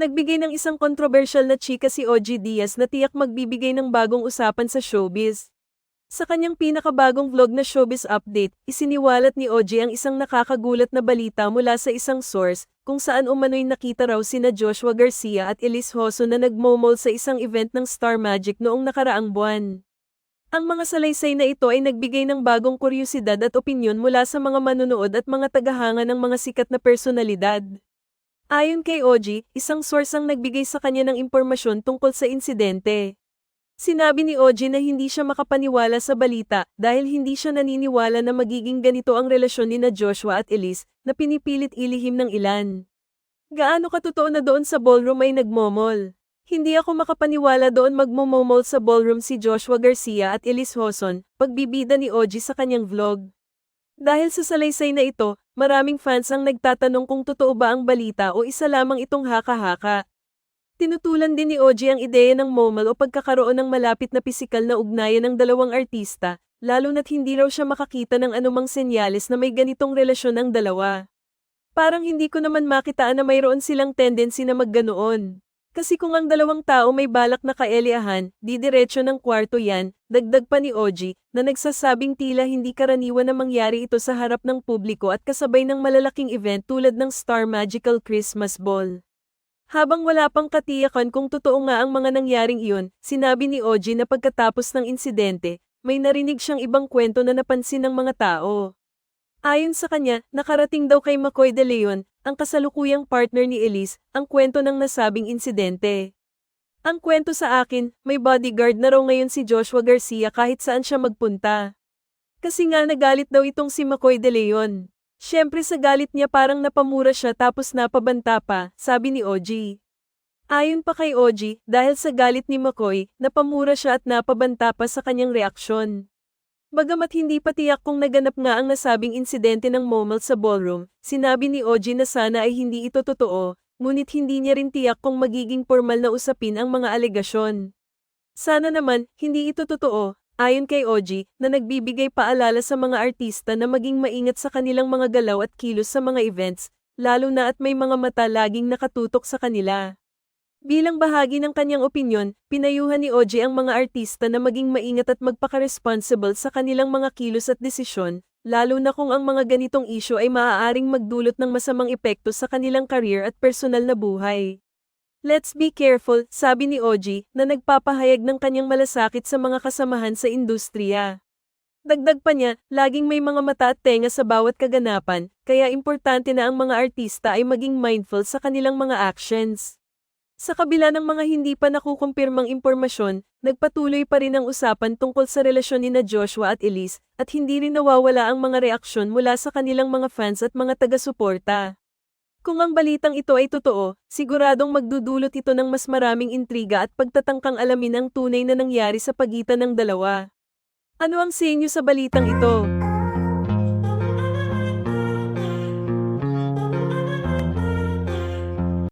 Nagbigay ng isang kontrobersyal na chika si OG Diaz na tiyak magbibigay ng bagong usapan sa showbiz. Sa kanyang pinakabagong vlog na showbiz update, isiniwalat ni OG ang isang nakakagulat na balita mula sa isang source, kung saan umano'y nakita raw sina Joshua Garcia at Elise Hoso na nagmomol sa isang event ng Star Magic noong nakaraang buwan. Ang mga salaysay na ito ay nagbigay ng bagong kuryosidad at opinyon mula sa mga manunood at mga tagahanga ng mga sikat na personalidad. Ayon kay OG, isang source ang nagbigay sa kanya ng impormasyon tungkol sa insidente. Sinabi ni OG na hindi siya makapaniwala sa balita dahil hindi siya naniniwala na magiging ganito ang relasyon ni na Joshua at Elise na pinipilit ilihim ng ilan. Gaano katotoo na doon sa ballroom ay nagmomol? Hindi ako makapaniwala doon magmomomol sa ballroom si Joshua Garcia at Elise Hoson, pagbibida ni OG sa kanyang vlog. Dahil sa salaysay na ito, maraming fans ang nagtatanong kung totoo ba ang balita o isa lamang itong haka-haka. Tinutulan din ni OG ang ideya ng momol o pagkakaroon ng malapit na pisikal na ugnayan ng dalawang artista, lalo na't hindi raw siya makakita ng anumang senyales na may ganitong relasyon ang dalawa. Parang hindi ko naman makitaan na mayroon silang tendency na magganoon. Kasi kung ang dalawang tao may balak na kaeliahan, di diretso ng kwarto yan, dagdag pa ni OG, na nagsasabing tila hindi karaniwan na mangyari ito sa harap ng publiko at kasabay ng malalaking event tulad ng Star Magical Christmas Ball. Habang wala pang katiyakan kung totoo nga ang mga nangyaring iyon, sinabi ni OG na pagkatapos ng insidente, may narinig siyang ibang kwento na napansin ng mga tao. Ayon sa kanya, nakarating daw kay McCoy de Leon, ang kasalukuyang partner ni Elise, ang kwento ng nasabing insidente. Ang kwento sa akin, may bodyguard na raw ngayon si Joshua Garcia kahit saan siya magpunta. Kasi nga nagalit daw itong si McCoy de Leon. Siyempre sa galit niya parang napamura siya tapos napabanta pa, sabi ni OG. Ayon pa kay OG, dahil sa galit ni McCoy, napamura siya at napabanta pa sa kanyang reaksyon. Bagamat hindi pa tiyak kung naganap nga ang nasabing insidente ng momol sa ballroom, sinabi ni OG na sana ay hindi ito totoo, ngunit hindi niya rin tiyak kung magiging formal na usapin ang mga alegasyon. Sana naman, hindi ito totoo, ayon kay OG, na nagbibigay paalala sa mga artista na maging maingat sa kanilang mga galaw at kilos sa mga events, lalo na at may mga mata laging nakatutok sa kanila. Bilang bahagi ng kanyang opinyon, pinayuhan ni OJ ang mga artista na maging maingat at magpaka-responsible sa kanilang mga kilos at desisyon, lalo na kung ang mga ganitong isyo ay maaaring magdulot ng masamang epekto sa kanilang career at personal na buhay. Let's be careful, sabi ni OG, na nagpapahayag ng kanyang malasakit sa mga kasamahan sa industriya. Dagdag pa niya, laging may mga mata at tenga sa bawat kaganapan, kaya importante na ang mga artista ay maging mindful sa kanilang mga actions. Sa kabila ng mga hindi pa nakukumpirmang impormasyon, nagpatuloy pa rin ang usapan tungkol sa relasyon ni na Joshua at Elise, at hindi rin nawawala ang mga reaksyon mula sa kanilang mga fans at mga taga-suporta. Kung ang balitang ito ay totoo, siguradong magdudulot ito ng mas maraming intriga at pagtatangkang alamin ang tunay na nangyari sa pagitan ng dalawa. Ano ang sa inyo sa balitang ito?